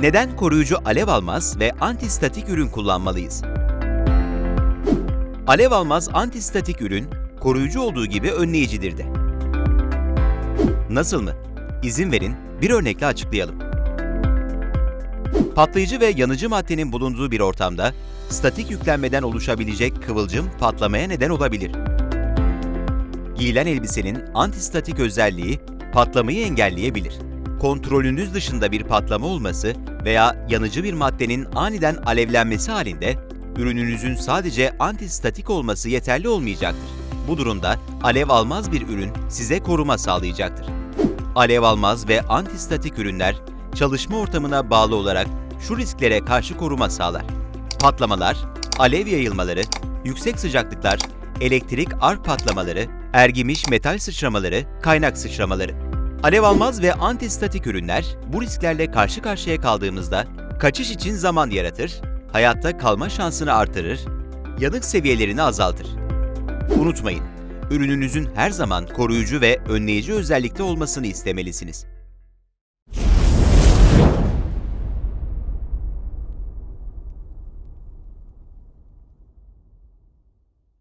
Neden koruyucu alev almaz ve antistatik ürün kullanmalıyız? Alev almaz antistatik ürün, koruyucu olduğu gibi önleyicidir de. Nasıl mı? İzin verin, bir örnekle açıklayalım. Patlayıcı ve yanıcı maddenin bulunduğu bir ortamda statik yüklenmeden oluşabilecek kıvılcım patlamaya neden olabilir. Giyilen elbisenin antistatik özelliği patlamayı engelleyebilir. Kontrolünüz dışında bir patlama olması veya yanıcı bir maddenin aniden alevlenmesi halinde ürününüzün sadece antistatik olması yeterli olmayacaktır. Bu durumda alev almaz bir ürün size koruma sağlayacaktır. Alev almaz ve antistatik ürünler çalışma ortamına bağlı olarak şu risklere karşı koruma sağlar. Patlamalar, alev yayılmaları, yüksek sıcaklıklar, elektrik ark patlamaları, ergimiş metal sıçramaları, kaynak sıçramaları. Alev almaz ve antistatik ürünler bu risklerle karşı karşıya kaldığımızda kaçış için zaman yaratır, hayatta kalma şansını artırır, yanık seviyelerini azaltır. Unutmayın, ürününüzün her zaman koruyucu ve önleyici özellikte olmasını istemelisiniz.